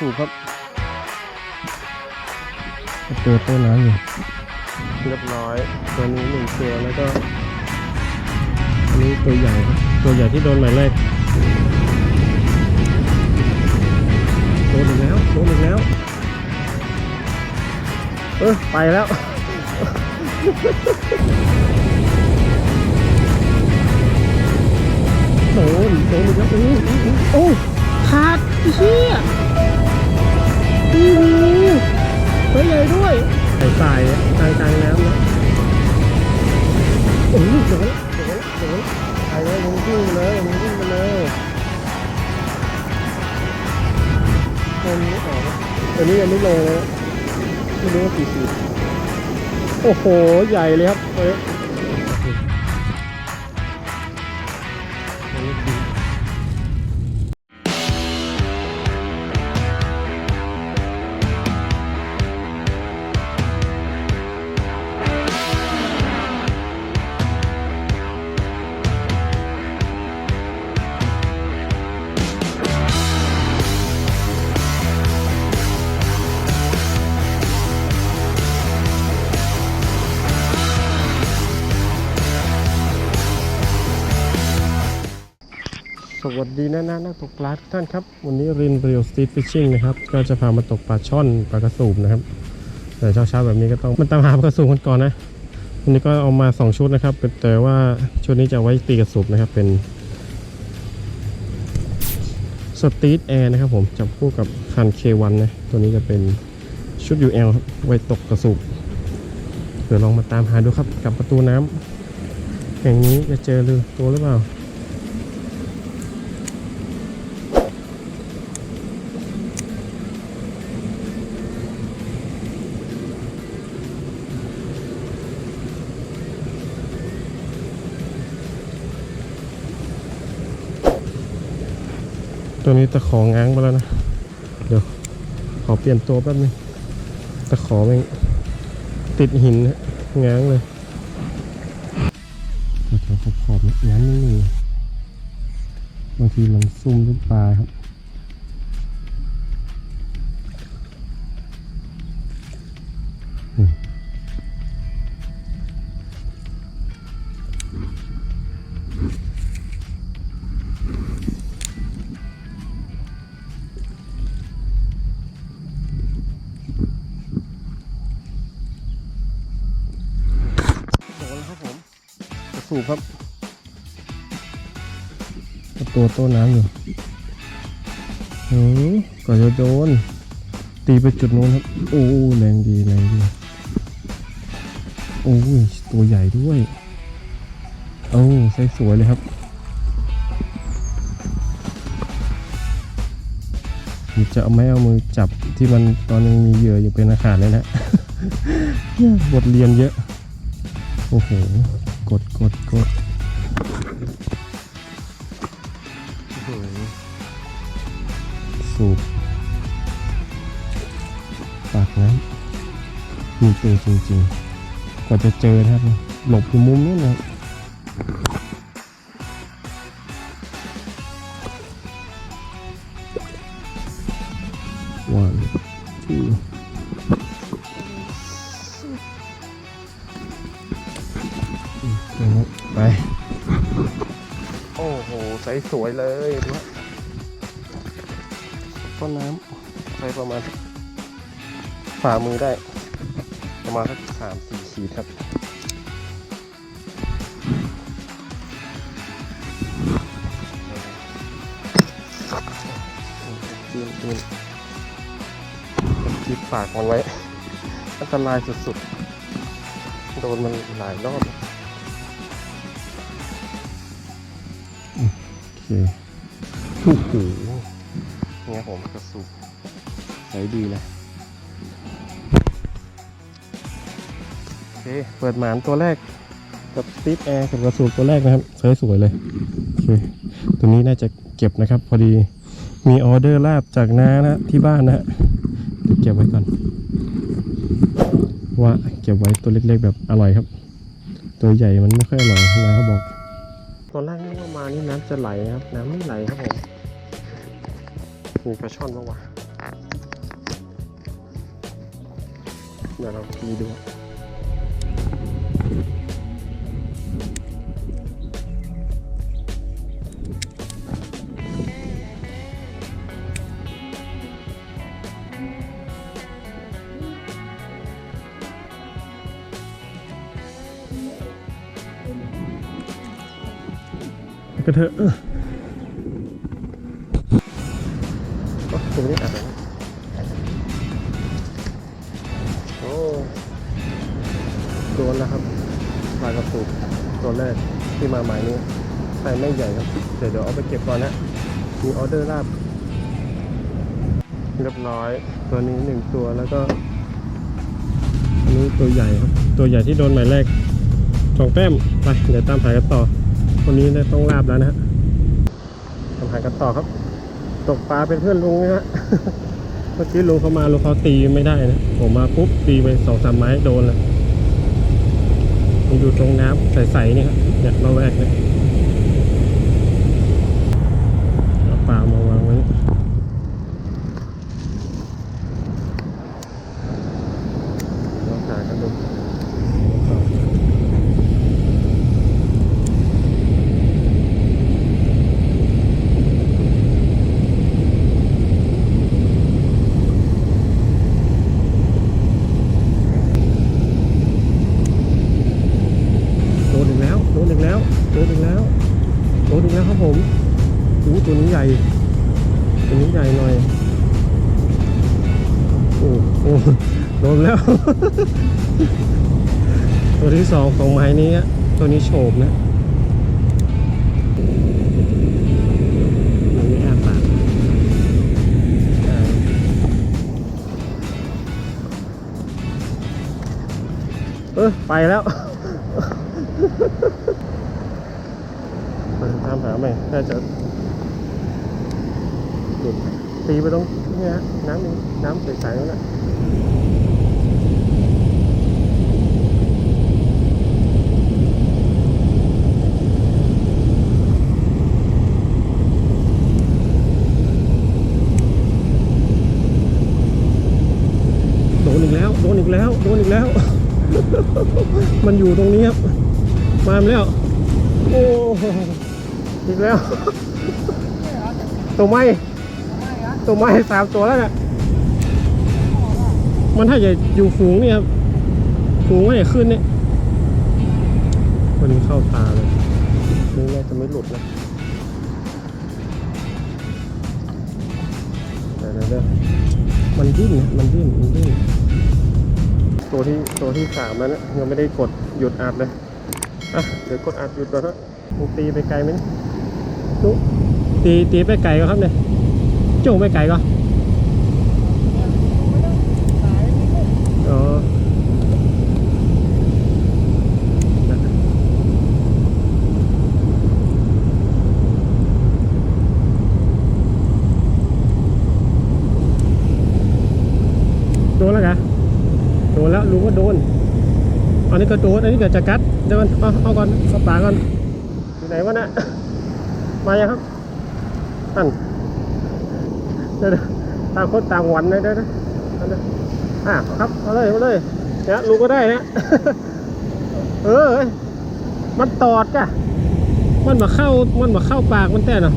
สูบครับตัวต้นน้ำอยู่เรียบร้อยตัวนี้หนึ่งตัวแล้วก็อันนี้ตัวใหญ่ครับตัวใหญ่ที่โดนหมายเลขโดนอีกแล้วโดนอีกแล้ว เออไปแล้วโดนโดนอีกแล้วโอ้โหโอ้ขาดไอ้เฮีย โอ้โหตัวใหญ่ด้วยใส่ใส่กลางกลางน้ำนะโอ้โหโดนโดนโดนไปเลยมึงวิ่งเลยมึงวิ่งไปเลยตัวนี้ออกตัวนี้ยังไม่โลเลยไม่รู้ว่ากี่ขีดโอ้โห ใหญ่เลยครับตัวนี้ วัสดีนะนะนักตกปลาทุกท่านครับ วันนี้รินเรียวสตรีทฟิชชิ่งนะครับ ก็จะพามาตกปลาช่อนปลากระสูบนะครับแต่เช้าๆแบบนี้ก็ต้องมันตามหาปลากระสูบกันก่อนนะวันนี้ก็เอามา 2 ชุดนะครับแต่ว่าชุดนี้จะไว้ตีกระสูบนะครับเป็นสตรีทแอร์นะครับผมจับคู่กับคัน K1 นะตัวนี้จะเป็นชุด UL ครับไว้ตกกระสูบเดี๋ยวลองมาตามหาดูครับกับประตูน้ำแห่งนี้จะเจอหรือตัวหรือเปล่า ตัวนี้ตะของง้างไปแล้วนะ เดี๋ยว ขอเปลี่ยนตัวแป๊บนึงตะขอแม่งติดหินง้างเลยแถวๆขอบๆง้างนิดนึงบางทีมันซุ่มลูกปลาครับ สูบครับตัวโต้น้ำอยู่โอ้ก่อนจะโดน ตีไปจุดนู้นครับ โอ้แรงดีแรงดี โอ้ยตัวใหญ่ด้วย โอ้ใส่สวยเลยครับจะเอาไม่เอามือจับที่มันตอนยังมีเหยื่ออยู่เป็นอาคารเลยนะบทเรียนเยอะ โอ้โห กดกดกดสูบปากน้ำมีเจอจริงๆ กว่าจะเจอนะครับหลบอยู่มุมนี้นะ ไป โอ้โห ใสสวยเลยดูฮะต้นน้ำไปประมาณฝ่ามือได้ ประมาณสักสามสี่ขีดครับจีนจีนจีบปากมันไว้ อันตรายสุดๆ โดนมันหลายรอบ โอ้โหเนี่ยผมกระสุบใช้ดีเลยโอเคเปิดหมานตัวแรก กับสตีฟแอร์กับกระสุนตัวแรกนะครับสวยๆเลยโอเคตัวนี้น่าจะเก็บนะครับ พอดีมีออเดอร์ลาบจากน้านะที่บ้านนะฮะเดี๋ยวเก็บไว้ก่อนว่าเก็บไว้ตัวเล็กๆแบบอร่อยครับ ตัวใหญ่มันไม่ค่อยอร่อยนะเขาบอก นี้น้ำจะไหลครับ น้ำไม่ไหลครับผมมีปลาช่อนมางวะเดี๋ยวเราดูดู กระเถอะโอ้ตรงนี้อะไรนะโอ้โดนแล้วครับปลากระปุกตัวแรกที่มาใหม่นี้ไซส์ไม่ใหญ่ครับ เดี๋ยวเดี๋ยวเอาไปเก็บก่อนนะมีออเดอร์ลาบเรียบร้อย ตัวนี้หนึ่งตัวแล้วก็อันนี้ตัวใหญ่ครับ ตัวใหญ่ที่โดนหมายแรกสองแต้มไป เดี๋ยวตามหากันต่อ คนนี้ได้ต้องลาบแล้วนะฮะทำหายกันต่อครับ ตกปลาเป็นเพื่อนลุงนะฮะเมื่อกี้ลุงเขามาลุงเขาตีไม่ได้นะผมมาปุ๊บตีไปสองสามไม้โดนเลยมันอยู่ตรงน้ำใสๆนี่ครับเนี่ยเราแวกเนี่ยปลามา ตัวที่สองของไม้นี้ตัวนี้โฉบนะไม่อ้าปากอ่าเออไปแล้วตามหาใหมน่าจะหลุดตีไปตรงนี้ฮะน้ำนี่น้ำใสๆนั่นแหละโดนอี กแล้ว โดนอีกแล้ว มันอยู่ตรงนี้ครับ มาแล้ว โอ้อีกแล้ว ตัวไม้ตัวไม้สามตัวแล้วเนี่ยมันถ้าจะอยู่ฝูงเนี่ยครับฝูงไม่ให้ขึ้นเนี่ยวันนี้เข้าตาเลยนี่น่าจะไม่หลุดนะเดี๋ยวเดี๋ยวเดี๋ยวมันดิ้นนะมันดิ้นมันดิ้น ตัวที่ตัวที่สามแล้วเนี่ยยังไม่ได้กดหยุดอัดเลยอะเดี๋ยวกดอัดหยุดก่อนฮะมึงตีไปไกลไหมจุตีตีไปไกลก็ครับเนี่ยจุไปไกลก็อ๋อโดนแล้วกะโดนแล้วลุงก็โดน อันนี้ก็โดนอันนี้ก็จะกัดเดี๋ยวมันเอาเอาก่อนเอาปากก่อนอยู่ไหนวะน่ะมายังครับท่านเดี๋ยวตางคนต่างหวันเลยเดี๋ยวๆเอาเดี๋ยวอะครับเอาเลยเอาเลยเนี่ยลุงก็ได้นะเออเอ้ยมันตอดจ้ะมันมาเข้ามันมาเข้าปากมันแต่เนาะ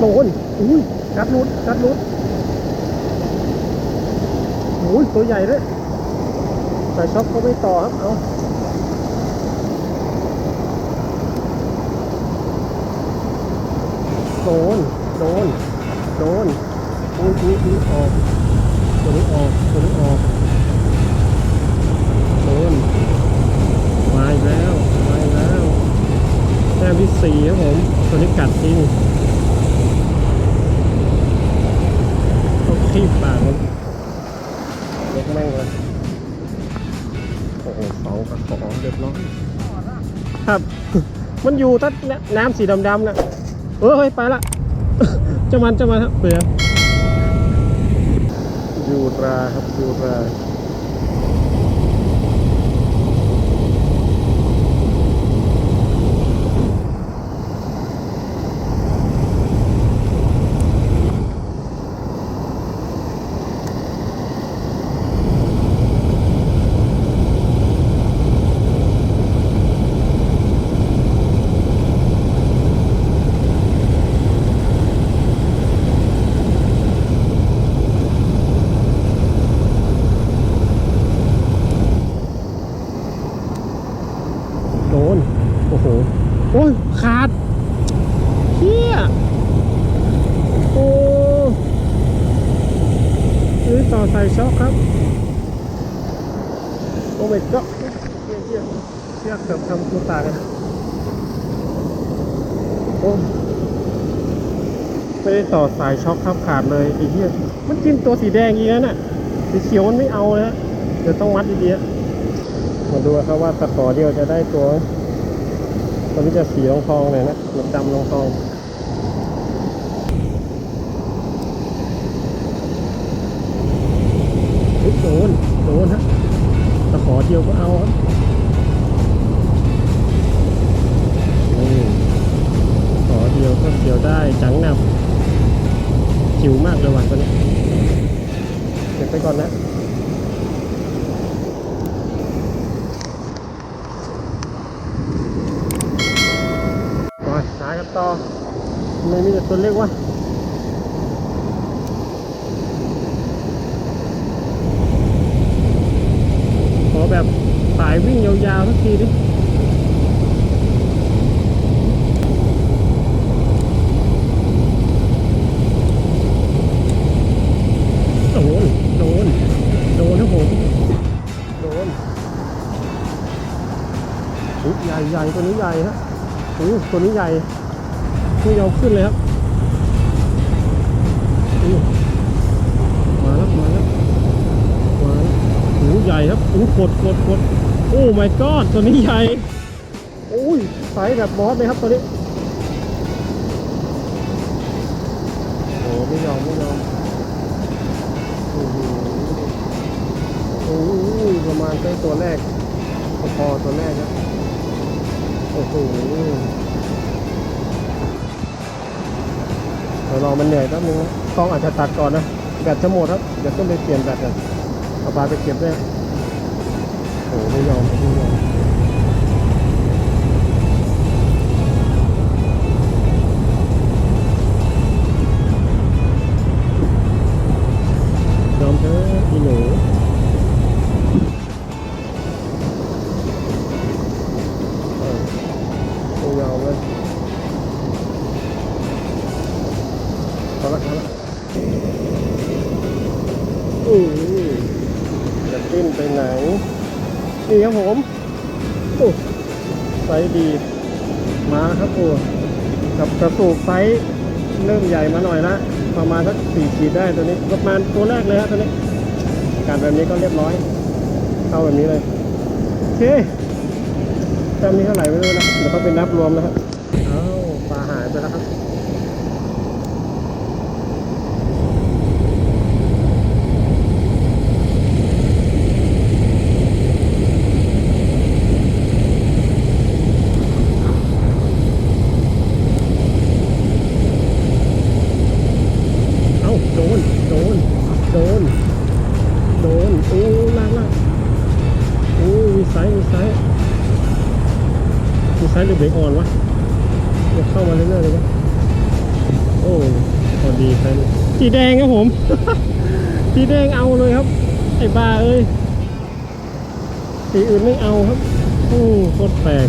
โดนอุ้ยกัดรุดกัดรุดโอ้ยตัวใหญ่เลย ใส่ช็อปเขาไม่ต่อครับเอาโดนโดนโดนอุ้ยอุ้ยอุ้ยออกตัวนี้ออกตัวนี้ออกโดนมาอีกแล้วมาอีกแล้วแต้มที่สี่ครับผมตัวนี้กัดจริง ครับ มันอยู่ทัดน้ำสีดำๆน่ะเออเฮ้ยไปละจะมันจะมันครับเปลือยูราครับยูราโดน โอ้โห โอ้ย ขาดเฮียโอ้ยต่อใส่ช็อคครับ โอ้ไม่ก็เชี่ยเชี่ย เชี่ยเกือบทำตัวตายกันโอ้ไม่ได้ต่อสายช็อคครับขาดเลยไอ้เหี้ยมันกินตัวสีแดงอีกแล้วน่ะสีเขียวมันไม่เอาเลยฮะเดี๋ยวต้องมัดดีๆมาดูครับว่าตะขอเดียวจะได้ตัวตัวนี้จะสีทองทองเลยนะเหมือนดำทองทองเฮ้ยโดนโดนฮะตะขอเดียวก็เอาครับ จิ๋วมากเลยว่ะตัวนี้เก็บไปก่อนนะไปหากันต่อไม่มีแต่ตัวเล็กวะขอแบบสายวิ่งยาวๆสักทีดิ ใหญ่ตัวนี้ใหญ่ฮะโอ้ตัวนี้ใหญ่ไม่ยอมขึ้นเลยครับมาแล้วมาแล้วมาแล้วโอ้ใหญ่ครับโอ้กดกดกดโอ้ my god ตัวนี้ใหญ่โอ้ยไซส์แบบบอสเลยครับตัวนี้โอ้ไม่ยอมไม่ยอมโอ้โหโอ้โหประมาณใกล้ตัวแรกพอตัวแรกครับ อ้โหเดี๋ยวรอมันเหนื่อยแป๊บนึงนะกล้องอาจจะตัดก่อนนะ แบตจะหมดครับ เดี๋ยวต้องไปเปลี่ยนแบตกันเอาปลาไปเก็บด้วยโอ้โหไม่ยอมไม่ยอมยอมเถอะอีหนูะสูบไซส์เริ่มใหญ่มาหน่อยละประมาณสักสี่ขีดได้ตัวนี้ประมาณตัวแรกเลยฮะตัวนี้การแบบนี้ก็เรียบร้อย เข้าแบบนี้เลยโอเคจำนี้เท่าไหร่ไม่รู้นะเดี๋ยวเขาไปนับรวมนะครับอ้าวปลาหายไปแล้วครับ อ้มีไซส์มีไซส์มีไซส์หรือเบรกออนวะเดี๋ยวเข้ามาเรื่อยๆเลยวะโอ้พอดีไซส์นี้สีแดงครับผม สีแดงเอาเลยครับ ไอ้บ้าเอ้ยสีอื่นไม่เอาครับโอ้โคตรแปลก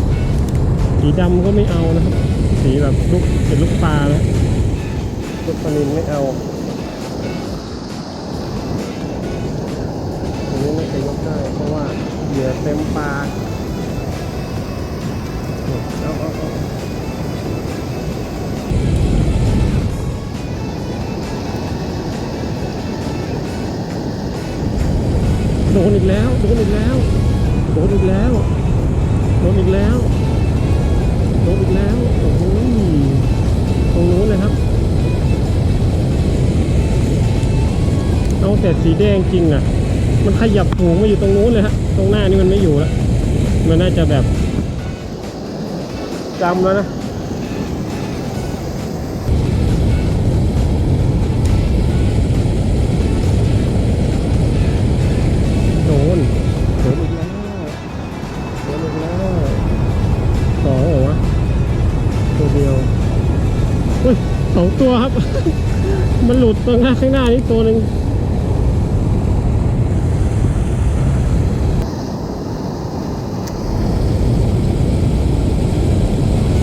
สีดำก็ไม่เอานะครับ สีแบบลูกเป็นลูกปลานะลูกปลานินไม่เอาือเต็มปากโดนอีกแล้ว โดนอีกแล้ว โดนอีกแล้ว โดนอีกแล้ว โดนอีกแล้ว โอ้โหตรงนู้นเลยครับ เอาแต่สีแดงจริงอะ มันขยับหูมาอยู่ตรงนู้นเลยฮะ ตรงหน้านี่มันไม่อยู่แล้ว มันน่าจะแบบจำแล้วนะโดนโดนอีกแล้วโดนอีกแล้วสองเหรอวะตัวเดียวอุ้ยสองตัวครับ มันหลุดตรงหน้าข้างหน้านี่ตัวหนึ่ง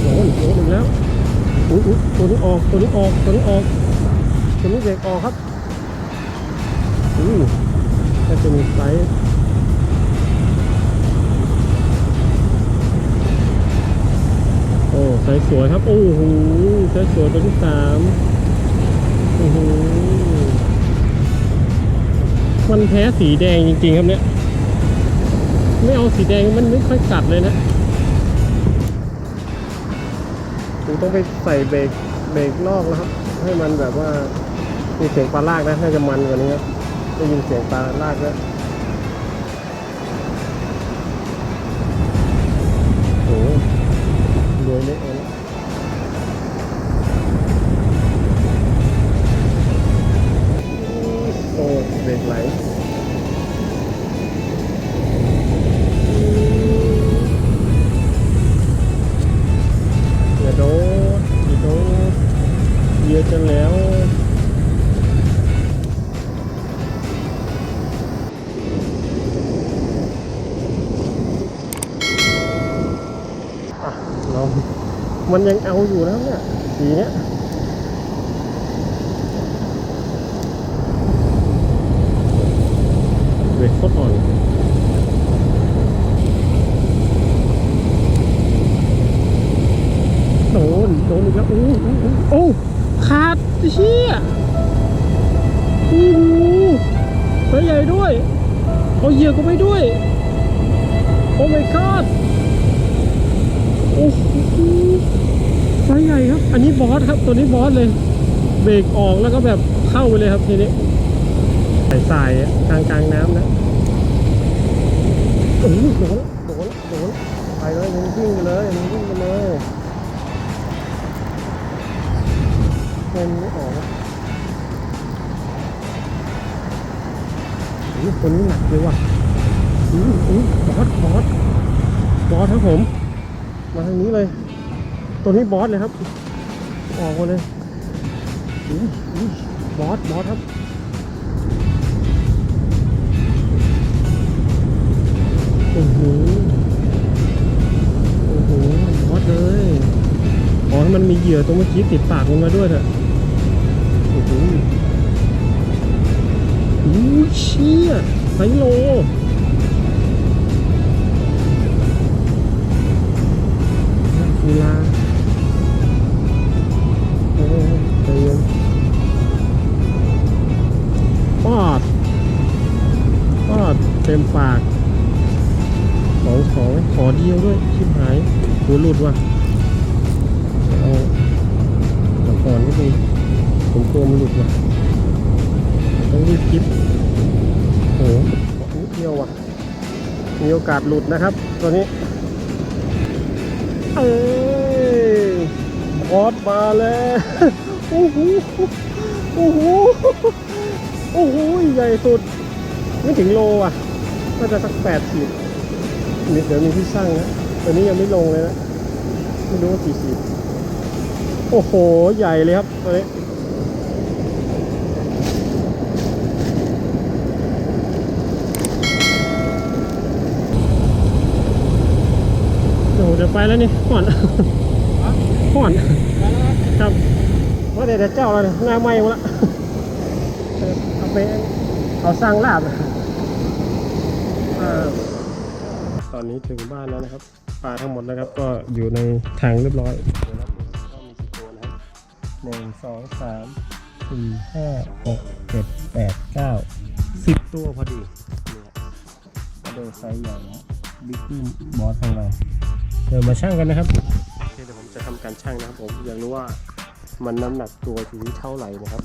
โดนโดนอีกแล้วอุ้ยอุ้ยตัว นี้ออก ตัวนี้ออก ตัวนี้ออก ตัวนี้เด็กออกครับอู้ก็จะมีไซส์โอ้ไซส์สวยครับ โอ้โหไซส์สวยตัวที่สามโอ้โหมันแพ้สีแดงจริงๆครับเนี่ย ไม่เอาสีแดงมันไม่ค่อยกัดเลยนะต้องไปใส่เบรก เบรกนอกนะครับ ให้มันแบบว่ามีเสียงปลาลากนะน่าจะมันกว่านี้ครับได้ยินเสียงปลาลากแล้ว กันแล้ว อะลองมันยังเอาอยู่นะเนี่ยสีเนี้ย เอาเหยื่อก็ไม่ด้วย โอ้ my god โอ้โหไซส์ใหญ่ครับ อันนี้บอสครับ ตัวนี้บอสเลย เบรกออกแล้วก็แบบเข้าไปเลยครับทีนี้ใส่สายกลางกลางน้ำนะโอ้โหโดนโดนโดนไปเลยมึงวิ่งไปเลยมึงวิ่งไปเลยมันไม่ออก อะโอ้ตัวนี้หนักเลยว่ะอู้อู้บอสบอสบอสครับผม มาทางนี้เลย ตัวนี้บอสเลยครับ ออกมาเลยอู้อู้บอสบอสครับโอ้โหโอ้โหบอสเลยอ๋อมันมีเหยื่อตรงเมื่อกี้ติดปากมันมาด้วยเถอะโอ้โห เชี่ยไซโลกีฬาโอ้ใจเย็นปอดปอดเต็มปากสองสองขอเดียวด้วย ชิบหายหัวหลุดว่ะเอาก่อนนิดนึงผมกลัวมันหลุดว่ะต้องรีบคิด โอ้โหเดียวว่ะ มีโอกาสหลุดนะครับ ตัวนี้ เอ้ยบอสมาแล้ว โอ้โห โอ้โห โอ้โห ใหญ่สุด ไม่ถึงโลอะน่าจะสักแปดขีดเดี๋ยวมีที่ช่างนะตัวนี้ยังไม่ลงเลยนะ ไม่รู้ว่ากี่ขีด โอ้โห ใหญ่เลยครับตัวนี้โอ้โหเดี๋ยวไป แล้วนี่ห่อนห่อนครับว่าแต่เจ้าเราเนี่ยหน้าไหม้หมดละเอาไปเอาสร้างลาบตอนนี้ถึงบ้านแล้วนะครับปลาทั้งหมดนะครับ ก็อยู่ในถังเรียบร้อยเดี๋ยวนับก็มีกี่ตัวนะครับหนึ่งสองสามสี่ห้าหกเจ็ดแปดเก้าสิบตัวพอดีเนี่ยก็เดินไซส์ใหญ่นะบิ๊กบี้บอสของเรา เดี๋ยวมาช่างกันนะครับโอเคเดี๋ยวผมจะทำการช่างนะครับ ผมอยากรู้ว่ามันน้ำหนักตัวถึงเท่าไหร่นะครับ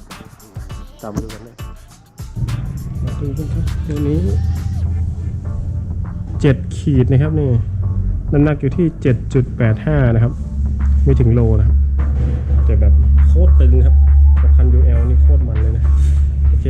ตามดูกันเลยมาดูกันครับตัวนี้เจ็ดขีดนะครับนี่น้ำหนักอยู่ที่ 7.85 นะครับ ไม่ถึงโลนะครับ แต่แบบโคตรตึงครับกับคันอลนี่โคตรมันเลยนะโอเค